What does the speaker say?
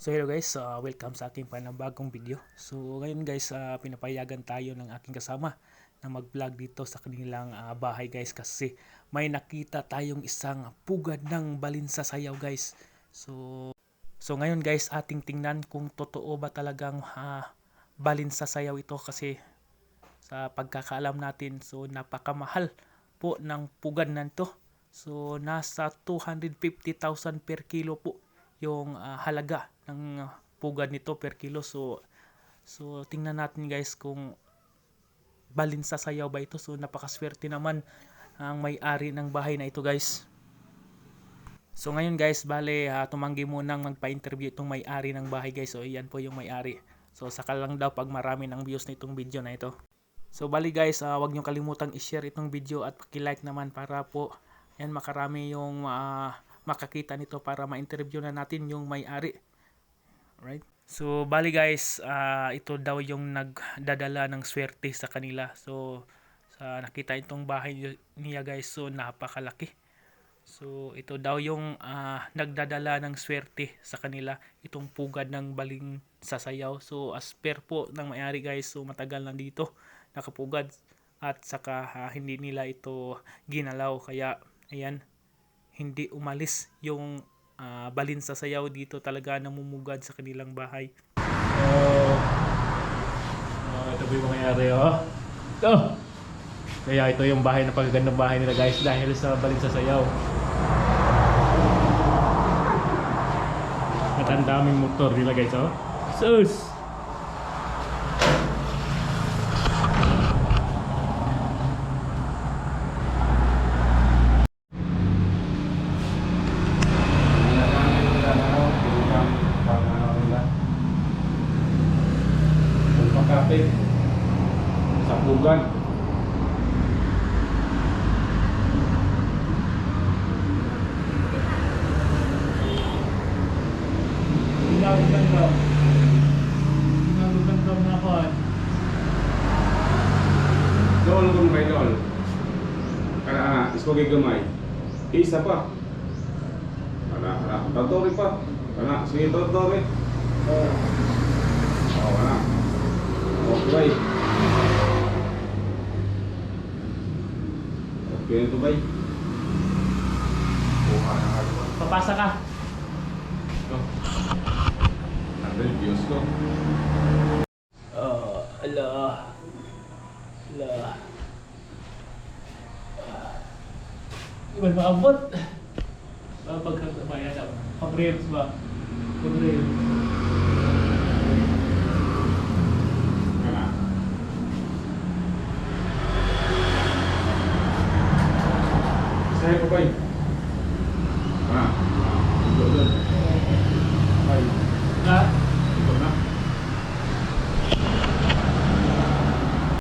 So hello guys, uh, welcome sa aking panibagong video. So ngayon guys, uh, pinapayagan tayo ng aking kasama na mag-vlog dito sa kanilang uh, bahay guys kasi may nakita tayong isang pugad ng balinsa sayaw guys. So so ngayon guys, ating tingnan kung totoo ba talagang uh, balinsa sayaw ito kasi sa pagkakaalam natin so napakamahal po ng pugad nanto. So nasa 250,000 per kilo po yung ah, halaga ng pugad nito per kilo. So so tingnan natin guys kung balinsa sayaw ba ito. So napakaswerte naman ang may-ari ng bahay na ito guys. So ngayon guys, bale ah, tumanggi munang magpa-interview itong may-ari ng bahay guys. So iyan po yung may-ari. So saka lang daw pag marami ng views nitong video na ito. So bali guys, ah, wag niyo kalimutang i-share itong video at paki-like naman para po yan makarami yung ah, makakita nito para ma-interview na natin yung may-ari. Right? So bali guys, ah, ito daw yung nagdadala ng swerte sa kanila. So sa nakita itong bahay ni- niya guys, so napakalaki. So ito daw yung ah, nagdadala ng swerte sa kanila, itong pugad ng baling sasayaw. So as per po ng may-ari guys, so matagal na dito nakapugad at saka ah, hindi nila ito ginalaw kaya ayan hindi umalis yung ah, balin sasayaw dito talaga namumugad sa kanilang bahay. So, oh, ito po yung mangyayari, oh. Ito! Kaya ito yung bahay na pagagandang bahay nila guys dahil sa balin sa sayaw. At ang daming motor nila guys, oh. Sus! Pagkakapit sa pugan. Ganda-ganda. Ganda-ganda na ako. Dol kung may dol. Kaya ana, ispogay gamay. Isa pa. Ana, ana, tatore pa. Ana, sige tatore. Oh. Oh, ana. Okay. Okay na to bay. Kuha na ito. Papasa ka. Ito. Nandun, views ko. Uh, ala. Ala. Di ba maabot? Ba pagkakabayan na. Pag-reels ba? Pag-reels. Sa'yo pa bay.